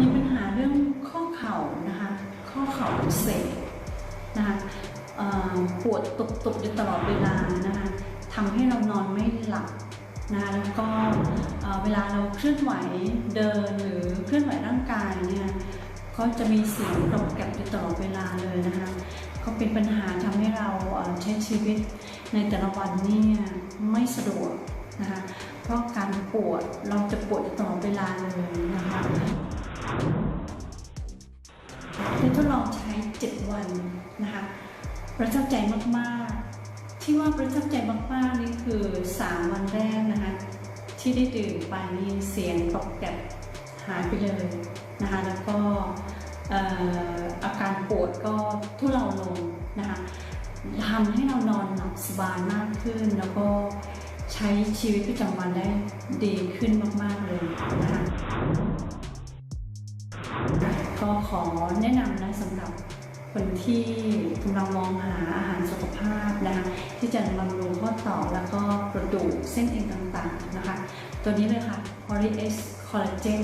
มีปัญหาเรื่องข้อเข่านะคะ ข้อเข่าอักเสบนะคะปวดตุบๆอยู่ตลอดเวลานะคะทำให้เรานอนไม่หลับนะคะแล้วก็เวลาเราเคลื่อนไหวเดินหรือเคลื่อนไหวร่างกายเนี่ยก็จะมีเสียงกรอบแกรบอยู่ตลอดเวลาเลยนะคะก็เป็นปัญหาทำให้เราใช้ชีวิตในแต่ละวันเนี่ยไม่สะดวกนะคะเพราะการปวดเราจะปวดตลอดเวลาเลยนะคะ ได้ทดลองใช้ 7 วันนะคะประทับใจมากๆ ที่ว่าประทับใจมากๆนี่คือ 3 วันแรกนะคะที่ได้ดื่มไปนี่เสียงตกแกบหายไปเลยนะคะแล้วก็เอ่ออาการปวดก็ทุเลาลงนะคะทำให้เรานอนหลับสบายมากขึ้น แล้วก็ใช้ชีวิตประจำวันได้ดีขึ้นมาก ๆ เลยนะคะ ก็ขอแนะนำนะสำหรับคนที่กำลังมองหาอาหารสุขภาพนะคะที่จะบำรุงข้อต่อแล้วก็กระดูกเส้นเอ็นต่างๆนะคะ ตัวนี้เลยค่ะ Poly X Collagen